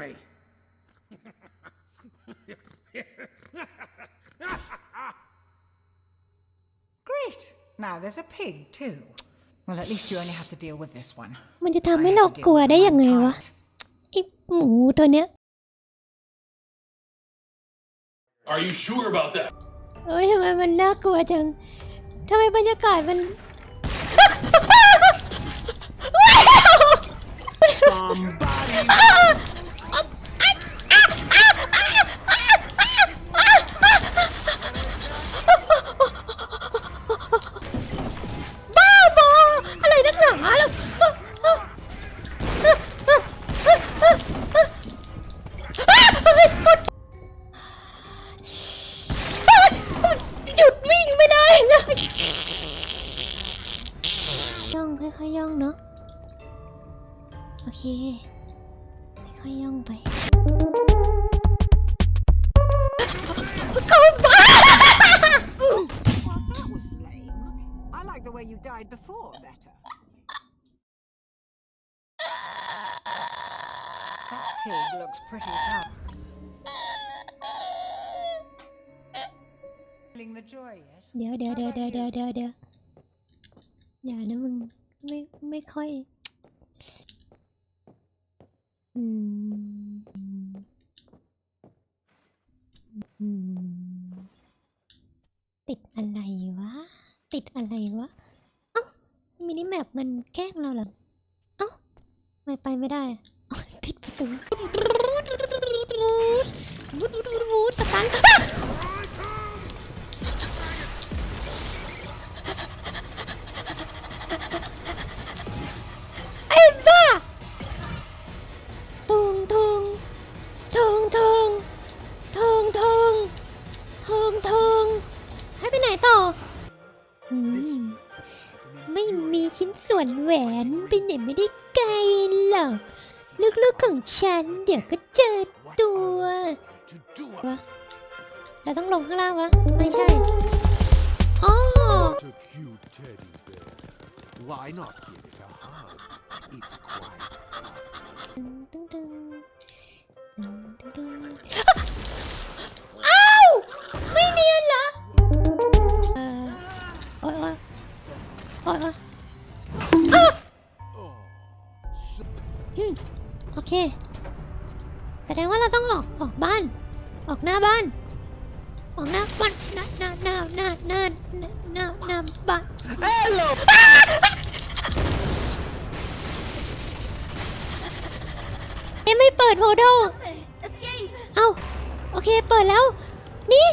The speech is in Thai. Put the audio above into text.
happy. Great. Now there's a pig too. Well, at least you only have to deal with this one. มันจะทำ I ให้ had เรา to deal กลัว with ได้ them ยังไง one วะ time. ไอหมูตัวเนี้ย Are you sure about that? เอ้ยทำไมมันน่ากลัวจังทำไมบรรยากาศมันบ้ ย่องค่อยๆย่องเนาะโอเค ค่อยๆย่องไปเข้าบ้า Well, that was lame. I like the way you died before better. That pig looks pretty tough. เดี๋ยวเดี๋ยวเดี๋ยวเดี๋ยวเดี๋ยวเดี๋ยวเดี๋ยวอย่านะมึงไม่ไม่ค่อย อืมอืมติดอะไรวะ ติดอะไรวะ เอ้ามินิแมปมันแกล้งเราเหรอ เอ้าไม่ไปไม่ได้อะอ๋อติดประตูสตัน ชิ้นส่วนแหวนไปไหนไม่ได้ไกลหรอกลูกๆของฉัน เดี๋ยวก็เจอตัววะเราต้องลงข้างล่างวะ ไม่ใช่อ๋อ What a cute teddy bear. Why not give it a hug? It's quite fluffy. อืมโอเค แสดงว่าเราต้องออกออกบ้าน ออกหน้าบ้าน ออกหน้าบ้านหน้าหน้าหน้าหน้าหน้าหน้าหน้าหน้าบ้านเอ๊ะไม่เปิดโฮโดเอ้าโอเค เปิดแล้ว นี่